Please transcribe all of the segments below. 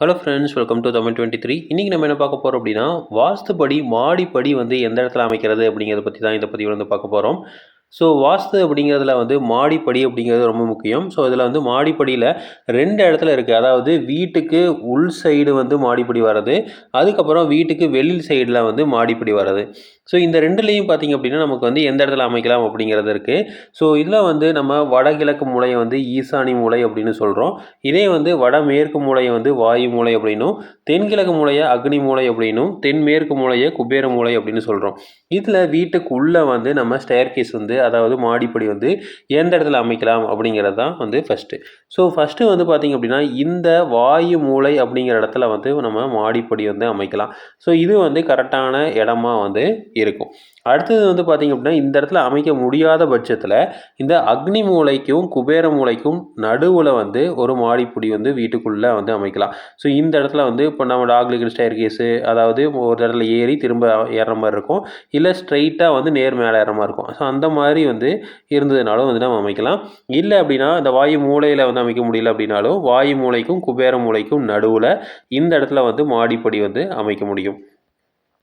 Hello friends welcome to Tamil twenty three இன்றைக்கி நம்ம என்ன பார்க்க போகிறோம் அப்படின்னா வாஸ்துபடி மாடிப்படி வந்து எந்த இடத்துல அமைக்கிறது அப்படிங்கிறத பற்றி தான் இந்த பற்றி வந்து பார்க்க போகிறோம் ஸோ வாஸ்து அப்படிங்கிறதுல வந்து மாடிப்படி அப்படிங்கிறது ரொம்ப முக்கியம். ஸோ இதில் வந்து மாடிப்படியில் ரெண்டு இடத்துல இருக்குது அதாவது வீட்டுக்கு உள் சைடு வந்து மாடிப்படி வர்றது. அதுக்கப்புறம் வீட்டுக்கு வெளியில் சைடில் வந்து மாடிப்படி வர்றது. ஸோ இந்த ரெண்டுலேயும் பார்த்திங்க அப்படின்னா நமக்கு வந்து எந்த இடத்துல அமைக்கலாம் அப்படிங்கிறது இருக்குது ஸோ இதில் வந்து நம்ம வடகிழக்கு மூலையை வந்து ஈசானி மூலை அப்படின்னு சொல்கிறோம் இதே வந்து வடமேற்கு மூலையை வந்து வாயு மூலை அப்படின்னும் தென்கிழக்கு மூலையை அக்னி மூலை அப்படின்னும் தென்மேற்கு மூலையை குபேர மூலை அப்படின்னு சொல்கிறோம் இதில் வீட்டுக்கு உள்ளே வந்து நம்ம ஸ்டேர் கேஸ் வந்து அதாவது மாடிப்படி வந்து எந்த இடத்துல அமைக்கலாம் அப்படிங்கிறது தான் வந்து ஃபஸ்ட்டு ஸோ ஃபஸ்ட்டு வந்து பார்த்திங்க அப்படின்னா இந்த வாயு மூலை அப்படிங்கிற இடத்துல வந்து நம்ம மாடிப்படி வந்து அமைக்கலாம். ஸோ இது வந்து கரெக்டான இடமா வந்து இருக்கும். அடுத்தது வந்து பார்த்திங்க அப்படின்னா இந்த இடத்துல அமைக்க முடியாத பட்சத்தில் இந்த அக்னி மூளைக்கும் குபேர மூளைக்கும் நடுவில் வந்து ஒரு மாடிப்பிடி வந்து வீட்டுக்குள்ளே வந்து அமைக்கலாம். ஸோ இந்த இடத்துல வந்து இப்போ நம்ம டாக்லிக்கல் ஸ்டேர் கேஸு அதாவது ஒரு இடத்துல ஏறி திரும்ப ஏறுற மாதிரி இருக்கும். இல்லை ஸ்ட்ரைட்டாக வந்து நேர் மேலே ஏற மாதிரி இருக்கும். ஸோ அந்த மாதிரி வந்து இருந்ததுனாலும் வந்து நம்ம அமைக்கலாம். இல்லை அப்படின்னா இந்த வாயு மூளையில் வந்து அமைக்க முடியல அப்படின்னாலும் வாயு மூளைக்கும் குபேர மூளைக்கும் நடுவில் இந்த இடத்துல வந்து மாடிப்படி வந்து அமைக்க முடியும்.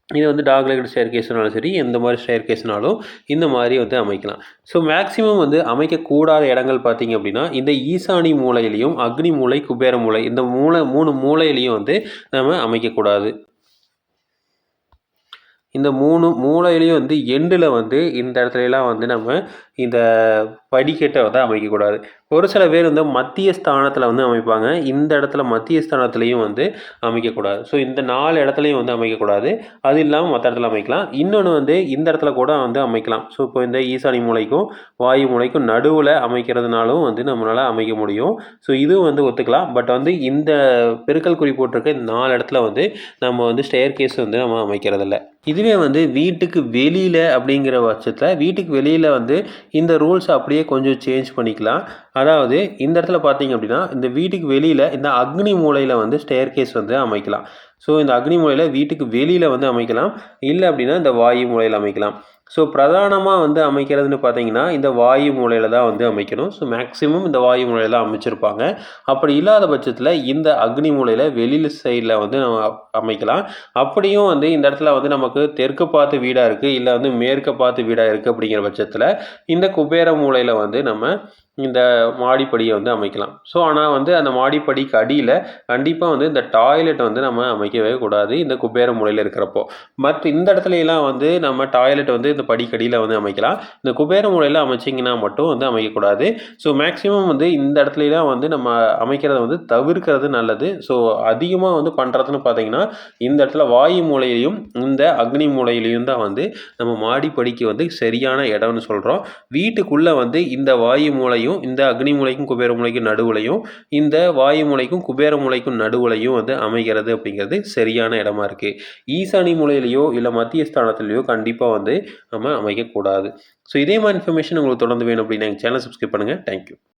இது வந்து டாக் லெகட் ஸ்டேர் கேஸ்னாலும் சரி எந்த மாதிரி ஸ்டேர் கேஸ்னாலும் இந்த மாதிரி வந்து அமைக்கலாம். ஸோ மேக்ஸிமம் வந்து அமைக்கக்கூடாத இடங்கள் பார்த்திங்க அப்படின்னா இந்த ஈசானி மூலையிலையும் அக்னி மூளை குபேர மூளை இந்த மூளை மூணு மூலையிலையும் வந்து நம்ம அமைக்கக்கூடாது. இந்த மூணு மூளையிலையும் வந்து எண்டில் வந்து இந்த இடத்துலலாம் வந்து நம்ம இந்த படிக்கட்டை வந்து அமைக்கக்கூடாது. ஒரு சில பேர் வந்து மத்திய ஸ்தானத்தில் வந்து அமைப்பாங்க. இந்த இடத்துல மத்திய ஸ்தானத்துலேயும் வந்து அமைக்கக்கூடாது. ஸோ இந்த நாலு இடத்துலையும் வந்து அமைக்கக்கூடாது. அது இல்லாமல் மற்ற இடத்துல அமைக்கலாம். இன்னொன்று வந்து இந்த இடத்துல கூட வந்து அமைக்கலாம். ஸோ இப்போ இந்த ஈசானி மூளைக்கும் வாயு மூளைக்கும் நடுவில் அமைக்கிறதுனாலும் வந்து நம்மளால் அமைக்க முடியும். ஸோ இதுவும் வந்து ஒத்துக்கலாம். பட் வந்து இந்த பெருக்கல் குறி போட்டிருக்க இந்த நாலு இடத்துல வந்து நம்ம வந்து ஸ்டேர் கேஸ் வந்து நம்ம அமைக்கிறதில்ல. இதுவே வந்து வீட்டுக்கு வெளியில் அப்படிங்கிற பட்சத்தில் வீட்டுக்கு வெளியில் வந்து இந்த ரூல்ஸ் அப்படியே கொஞ்சம் சேஞ்ச் பண்ணிக்கலாம். அதாவது இந்த இடத்துல பார்த்தீங்க அப்படின்னா இந்த வீட்டுக்கு வெளியில் இந்த அக்னி மூலையில் வந்து ஸ்டேர் கேஸ் வந்து அமைக்கலாம். ஸோ இந்த அக்னி மூலையில் வீட்டுக்கு வெளியில் வந்து அமைக்கலாம். இல்லை அப்படின்னா இந்த வாயு மூலையில் அமைக்கலாம். ஸோ பிரதானமாக வந்து அமைக்கிறதுன்னு பார்த்தீங்கன்னா இந்த வாயு மூலையில் தான் வந்து அமைக்கணும். ஸோ மேக்ஸிமம் இந்த வாயு மூலையில் தான் அமைச்சிருப்பாங்க. அப்படி இல்லாத பட்சத்தில் இந்த அக்னி மூலையில் வெளியில் சைடில் வந்து நம்ம அமைக்கலாம். அப்படியும் வந்து இந்த இடத்துல வந்து நமக்கு தெற்கு பார்த்து வீடாக இருக்குது இல்லை வந்து மேற்க பார்த்து வீடாக இருக்குது அப்படிங்கிற பட்சத்தில் இந்த குபேர மூலையில் வந்து நம்ம இந்த மாடிப்படியை வந்து அமைக்கலாம். ஸோ ஆனால் வந்து அந்த மாடிப்படிக்கு அடியில் கண்டிப்பாக வந்து இந்த டாய்லெட் வந்து நம்ம அமைக்கவே கூடாது இந்த குபேர மூலையில் இருக்கிறப்போ. மற்ற இந்த இடத்துலலாம் வந்து நம்ம டாய்லெட் வந்து இந்த படிக்கடியில் வந்து அமைக்கலாம். இந்த குபேர மூலையில் அமைச்சிங்கன்னா மட்டும் வந்து அமைக்கக்கூடாது. ஸோ மேக்ஸிமம் வந்து இந்த இடத்துலலாம் வந்து நம்ம அமைக்கிறத வந்து தவிர்க்கிறது நல்லது. ஸோ அதிகமாக வந்து பண்ணுறதுன்னு பார்த்தீங்கன்னா இந்த இடத்துல வாயு மூலையிலையும் இந்த அக்னி மூலையிலையும் தான் வந்து நம்ம மாடிப்படிக்கு வந்து சரியான இடம்னு சொல்கிறோம் வீட்டுக்குள்ளே வந்து இந்த வாயு மூலை மூலையும் இந்த அக்னி மூலைக்கும் குபேர மூலைக்கும் நடுவுலையும் இந்த வாயு மூலைக்கும் குபேர மூலைக்கும் நடுவுலையும் வந்து அமைகிறது அப்படிங்கிறது சரியான இடமா இருக்குது ஈசானி மூலையிலையோ இல்லை மத்திய ஸ்தானத்துலேயோ கண்டிப்பாக வந்து நம்ம அமைக்கக்கூடாது. ஸோ இதே மாதிரி இன்ஃபர்மேஷன் உங்களுக்கு தொடர்ந்து வேணும் அப்படின்னு எங்கள் சேனல் சப்ஸ்கிரைப் பண்ணுங்கள் தேங்க்யூ